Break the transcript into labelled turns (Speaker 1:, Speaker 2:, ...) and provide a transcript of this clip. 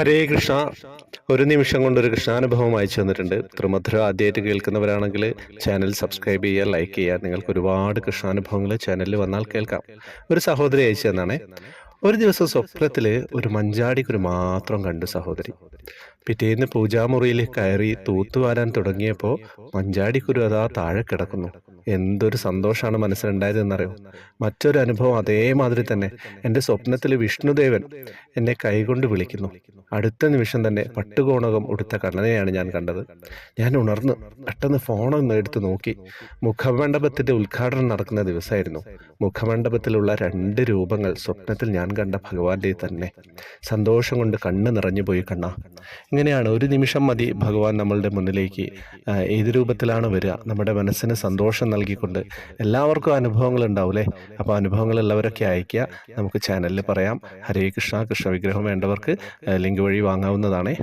Speaker 1: ഹരേ കൃഷ്ണ. ഒരു നിമിഷം കൊണ്ട് ഒരു കൃഷ്ണാനുഭവം അയച്ചു തന്നിട്ടുണ്ട് ത്രിമധുര ആദ്യമായിട്ട് കേൾക്കുന്നവരാണെങ്കിൽ ചാനൽ സബ്സ്ക്രൈബ് ചെയ്യുക ലൈക്ക് ചെയ്യുക. നിങ്ങൾക്ക് ഒരുപാട് കൃഷ്ണാനുഭവങ്ങൾ ചാനലിൽ വന്നാൽ കേൾക്കാം. ഒരു സഹോദരി അയച്ചു തന്നാണ്. ഒരു ദിവസം സ്വപ്നത്തിൽ ഒരു മഞ്ചാടിക്കുരു മാത്രം കണ്ടു സഹോദരി. പിറ്റേന്ന് പൂജാമുറിയിൽ കയറി തൂത്തുവാരാൻ തുടങ്ങിയപ്പോൾ മഞ്ചാടിക്കുരു അതാ താഴെ കിടക്കുന്നു. എന്തൊരു സന്തോഷമാണ് മനസ്സിലുണ്ടായതെന്നറിയോ? മറ്റൊരു അനുഭവം അതേമാതിരി തന്നെ. എന്റെ സ്വപ്നത്തിൽ വിഷ്ണുദേവൻ എന്നെ കൈകൊണ്ട് വിളിക്കുന്നു. അടുത്ത നിമിഷം തന്നെ പട്ടുകോണകം ഉടുത്ത കണ്ണനെയാണ് ഞാൻ കണ്ടത്. ഞാൻ ഉണർന്നു പെട്ടെന്ന് ഫോണൊന്ന് എടുത്ത് നോക്കി. മുഖമണ്ഡപത്തിന്റെ ഉദ്ഘാടനം നടക്കുന്ന ദിവസമായിരുന്നു. മുഖമണ്ഡപത്തിലുള്ള രണ്ട് രൂപങ്ങൾ സ്വപ്നത്തിൽ ഞാൻ കണ്ട ഭഗവാന്റെ തന്നെ. സന്തോഷം കൊണ്ട് കണ്ണ് നിറഞ്ഞു പോയി കണ്ണ. ഇങ്ങനെയാണ് ഒരു നിമിഷം മതി ഭഗവാൻ നമ്മളുടെ മുന്നിലേക്ക് ഏത് രൂപത്തിലാണ് വരിക? നമ്മുടെ മനസ്സിന് സന്തോഷം നൽകിക്കൊണ്ട് എല്ലാവർക്കും അനുഭവങ്ങൾ ഉണ്ടാവില്ലേ അപ്പോൾ അനുഭവങ്ങളുള്ളവരൊക്കെ അയക്കുക നമുക്ക് ചാനലിൽ പറയാം. ഹരേ കൃഷ്ണ കൃഷ്ണ വിഗ്രഹം വേണ്ടവർക്ക് ലിങ്ക് വഴി വാങ്ങാവുന്നതാണേ.